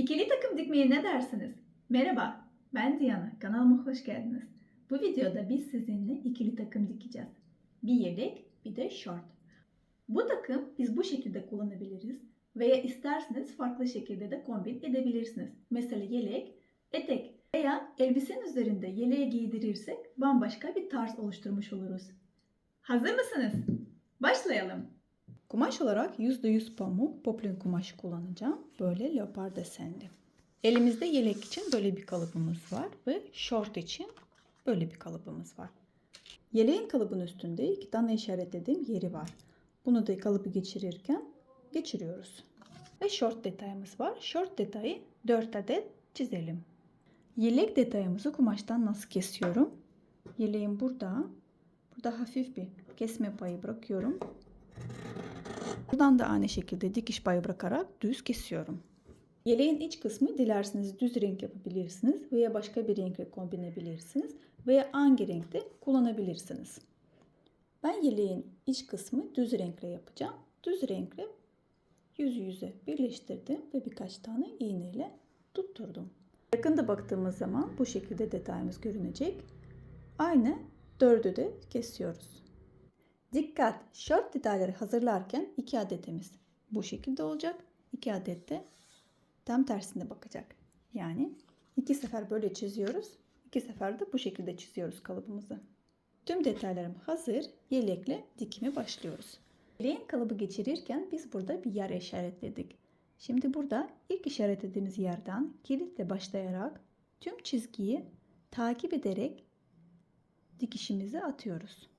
İkili takım dikmeye ne dersiniz? Merhaba, ben Diana. Kanalıma hoş geldiniz. Bu videoda biz sizinle ikili takım dikeceğiz. Bir yelek, bir de şort. Bu takım biz bu şekilde kullanabiliriz veya isterseniz farklı şekilde de kombin edebilirsiniz. Mesela yelek, etek veya elbisenin üzerinde yeleği giydirirsek bambaşka bir tarz oluşturmuş oluruz. Hazır mısınız? Başlayalım. Kumaş olarak %100 pamuk poplin kumaşı kullanacağım. Böyle leopar desenli. Elimizde yelek için böyle bir kalıbımız var ve şort için böyle bir kalıbımız var. Yeleğin kalıbın üstünde iki tane işaretlediğim yeri var. Bunu da kalıbı geçirirken geçiriyoruz. Ve şort detayımız var. Şort detayı 4 adet çizelim. Yelek detayımızı kumaştan nasıl kesiyorum? Yeleğim burada. Burada hafif bir kesme payı bırakıyorum. Buradan da aynı şekilde dikiş payı bırakarak düz kesiyorum. Yeleğin iç kısmı dilerseniz düz renk yapabilirsiniz veya başka bir renkle kombinleyebilirsiniz veya hangi renkte kullanabilirsiniz. Ben yeleğin iç kısmı düz renkle yapacağım. Düz renkle yüz yüze birleştirdim ve birkaç tane iğneyle tutturdum. Yakında baktığımız zaman bu şekilde detayımız görünecek. Aynı dördü de kesiyoruz. Dikkat! Şort detayları hazırlarken iki adetimiz bu şekilde olacak. iki adet de tam tersine bakacak. Yani iki sefer böyle çiziyoruz. iki sefer de bu şekilde çiziyoruz kalıbımızı. Tüm detaylarım hazır. Yelekle dikime başlıyoruz. Yeleğin kalıbı geçirirken biz burada bir yer işaretledik. Şimdi burada ilk işaretlediğimiz yerden kilitle başlayarak tüm çizgiyi takip ederek dikişimizi atıyoruz.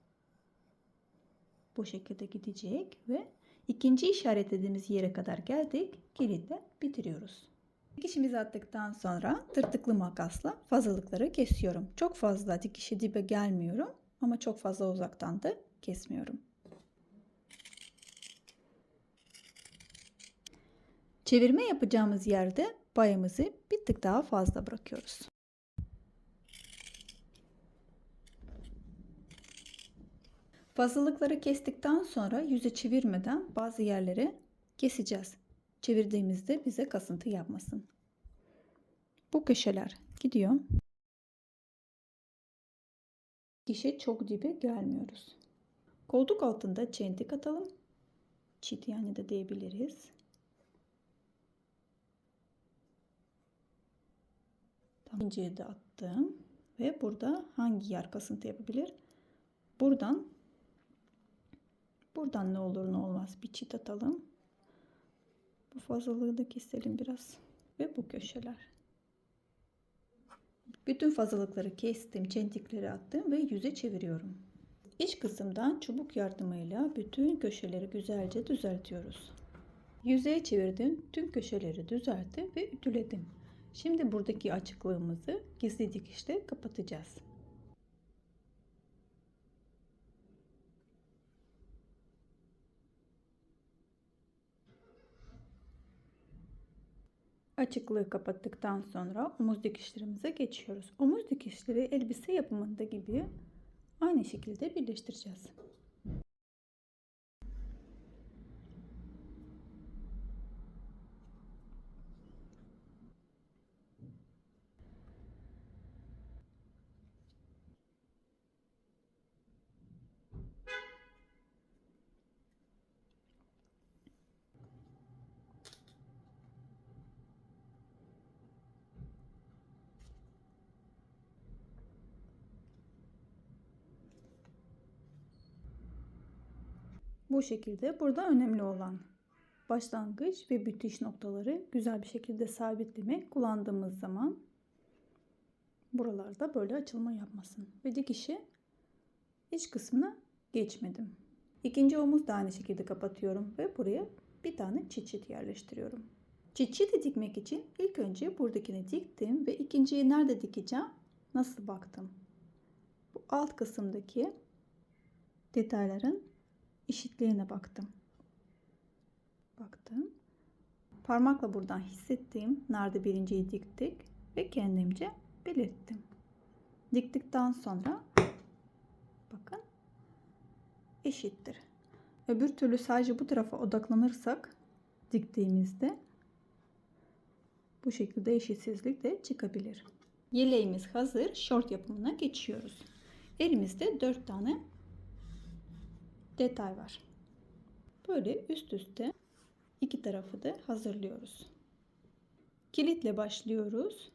Bu şekilde gidecek ve ikinci işaretlediğimiz yere kadar geldik. Kilitle bitiriyoruz. Dikişimizi attıktan sonra tırtıklı makasla fazlalıkları kesiyorum. Çok fazla dikişi dibe gelmiyorum ama çok fazla uzaktan da kesmiyorum. Çevirme yapacağımız yerde payımızı bir tık daha fazla bırakıyoruz. Fazlalıkları kestikten sonra yüze çevirmeden bazı yerleri keseceğiz. Çevirdiğimizde bize kasıntı yapmasın. Bu köşeler gidiyor. Dişe çok dibe gelmiyoruz. Koltuk altında çentik atalım. Çit yani de diyebiliriz. Tam inceye de attım. Ve burada hangi yer kasıntı yapabilir? Buradan Buradan ne olur ne olmaz bir çit atalım. Bu fazlalığı da keselim biraz. Ve bu köşeler. Bütün fazlalıkları kestim, çentikleri attım ve yüze çeviriyorum. İç kısımdan çubuk yardımıyla bütün köşeleri güzelce düzeltiyoruz. Yüzeye çevirdim, tüm köşeleri düzelttim ve ütüledim. Şimdi buradaki açıklığımızı gizli dikişle kapatacağız. Açıklığı kapattıktan sonra omuz dikişlerimize geçiyoruz. Omuz dikişleri elbise yapımında gibi aynı şekilde birleştireceğiz. Bu şekilde burada önemli olan başlangıç ve bitiş noktaları güzel bir şekilde sabitlemek kullandığımız zaman buralarda böyle açılma yapmasın. Ve dikişi iç kısmına geçmedim. İkinci omuz da aynı şekilde kapatıyorum ve buraya bir tane çit çit yerleştiriyorum. Çit çiti dikmek için ilk önce buradakini diktim ve ikinciyi nerede dikeceğim? Nasıl baktım? Bu alt kısımdaki detayların eşitliğine baktım. Baktım. Parmakla buradan hissettiğim nerede birinciyi diktik ve kendimce belirttim. Diktikten sonra bakın eşittir. Öbür türlü sadece bu tarafa odaklanırsak diktiğimizde Bu şekilde eşitsizlik de çıkabilir. Yeleğimiz hazır. Şort yapımına geçiyoruz. Elimizde 4 tane detay var. Böyle üst üste iki tarafı da hazırlıyoruz. Kilitle başlıyoruz.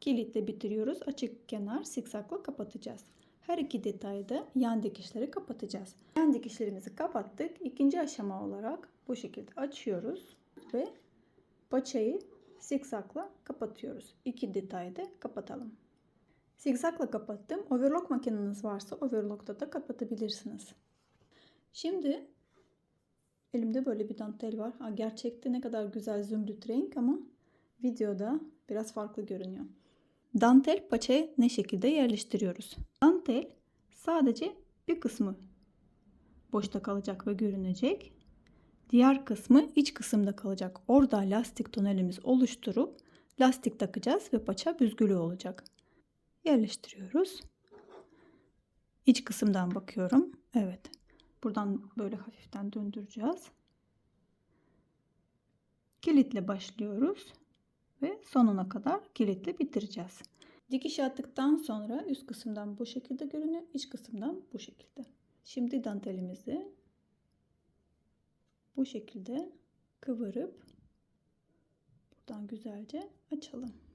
Kilitle bitiriyoruz. Açık kenar sikzakla kapatacağız. Her iki detayı da yan dikişleri kapatacağız. Yan dikişlerimizi kapattık. İkinci aşama olarak bu şekilde açıyoruz ve paçayı zikzakla kapatıyoruz. İki detayı da kapatalım. Zikzakla kapattım. Overlock makineniz varsa overlock'ta da kapatabilirsiniz. Şimdi elimde böyle bir dantel var. Ha, gerçekte ne kadar güzel zümrüt renk ama videoda biraz farklı görünüyor. Dantel paçaya ne şekilde yerleştiriyoruz? Dantel sadece bir kısmı boşta kalacak ve görünecek. Diğer kısmı iç kısımda kalacak. Orada lastik tonelimiz oluşturup lastik takacağız ve paça büzgülü olacak. Yerleştiriyoruz. İç kısımdan bakıyorum. Evet. Buradan böyle hafiften döndüreceğiz. Kilitle başlıyoruz ve sonuna kadar kilitle bitireceğiz. Dikiş attıktan sonra üst kısımdan bu şekilde görünüyor, iç kısımdan bu şekilde. Şimdi dantelimizi bu şekilde kıvırıp buradan güzelce açalım.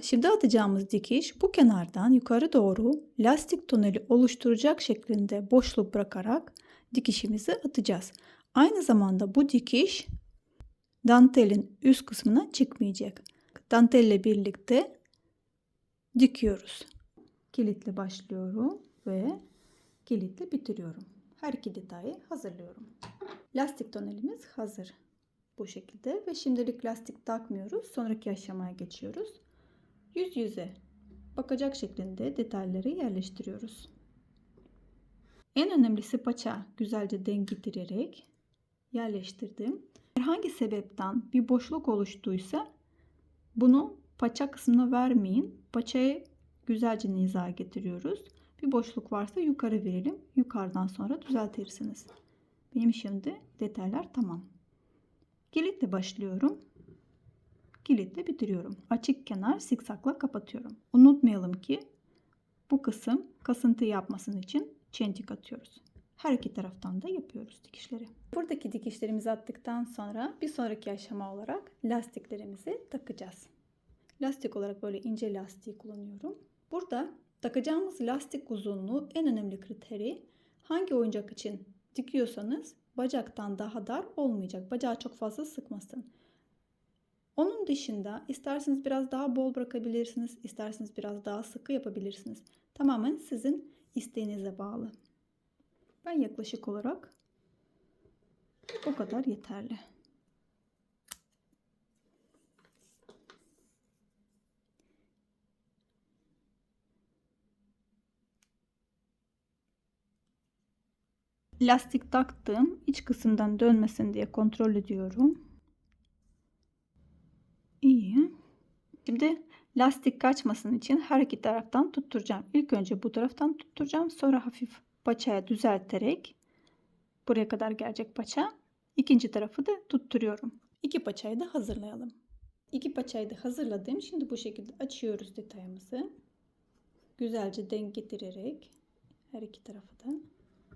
Şimdi atacağımız dikiş bu kenardan yukarı doğru lastik toneli oluşturacak şeklinde boşluk bırakarak dikişimizi atacağız. Aynı zamanda bu dikiş dantelin üst kısmına çıkmayacak. Dantelle birlikte dikiyoruz. Kilitle başlıyorum ve kilitle bitiriyorum. Her iki detayı hazırlıyorum. Lastik tonelimiz hazır. Bu şekilde ve şimdilik lastik takmıyoruz. Sonraki aşamaya geçiyoruz. Yüz yüze bakacak şeklinde detayları yerleştiriyoruz. En önemlisi paça güzelce denk getirerek yerleştirdim. Herhangi sebepten bir boşluk oluştuysa bunu paça kısmına vermeyin. Paçayı güzelce niza getiriyoruz. Bir boşluk varsa yukarı verelim. Yukarıdan sonra düzeltirsiniz. Benim şimdi detaylar tamam. Kilitle başlıyorum. Kilitle bitiriyorum. Açık kenar sikzakla kapatıyorum. Unutmayalım ki bu kısım kasıntı yapmasın için çentik atıyoruz. Her iki taraftan da yapıyoruz dikişleri. Buradaki dikişlerimizi attıktan sonra bir sonraki aşama olarak lastiklerimizi takacağız. Lastik olarak böyle ince lastiği kullanıyorum. Burada takacağımız lastik uzunluğu en önemli kriteri hangi oyuncak için dikiyorsanız bacaktan daha dar olmayacak. Bacağı çok fazla sıkmasın. Onun dışında isterseniz biraz daha bol bırakabilirsiniz, isterseniz biraz daha sıkı yapabilirsiniz. Tamamen sizin isteğinize bağlı. Ben yaklaşık olarak o kadar yeterli. Lastik taktım. iç kısımdan dönmesin diye kontrol ediyorum. İyi. Şimdi lastik kaçmasın için her iki taraftan tutturacağım. İlk önce bu taraftan tutturacağım. Sonra hafif paçaya düzelterek buraya kadar gelecek paça. İkinci tarafı da tutturuyorum. İki paçayı da hazırlayalım. İki paçayı da hazırladım. Şimdi bu şekilde açıyoruz detayımızı. Güzelce denk getirerek her iki tarafı da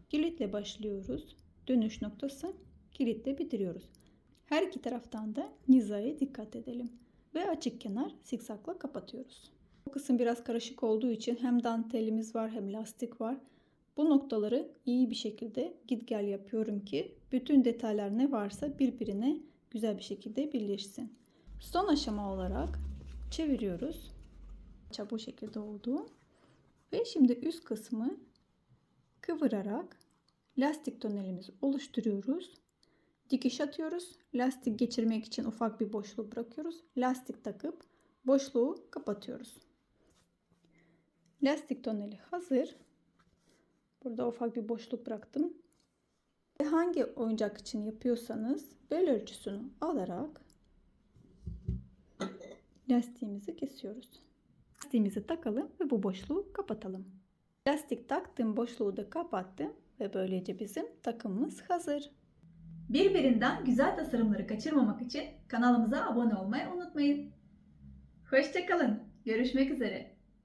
kilitle başlıyoruz. Dönüş noktası kilitle bitiriyoruz. Her iki taraftan da nizaya dikkat edelim. Ve açık kenar sikzakla kapatıyoruz. Bu kısım biraz karışık olduğu için hem dantelimiz var hem lastik var. Bu noktaları iyi bir şekilde git gel yapıyorum ki bütün detaylar ne varsa birbirine güzel bir şekilde birleşsin. Son aşama olarak çeviriyoruz. Bu şekilde oldu. Ve şimdi üst kısmı kıvırarak lastik tonelimizi oluşturuyoruz. Dikiş atıyoruz. Lastik geçirmek için ufak bir boşluk bırakıyoruz. Lastik takıp boşluğu kapatıyoruz. Lastik toneli hazır. Burada ufak bir boşluk bıraktım. Hangi oyuncak için yapıyorsanız bel ölçüsünü alarak lastiğimizi kesiyoruz. Lastiğimizi takalım ve bu boşluğu kapatalım. Lastik taktım boşluğu da kapattım ve böylece bizim takımımız hazır. Birbirinden güzel tasarımları kaçırmamak için kanalımıza abone olmayı unutmayın. Hoşçakalın. Görüşmek üzere.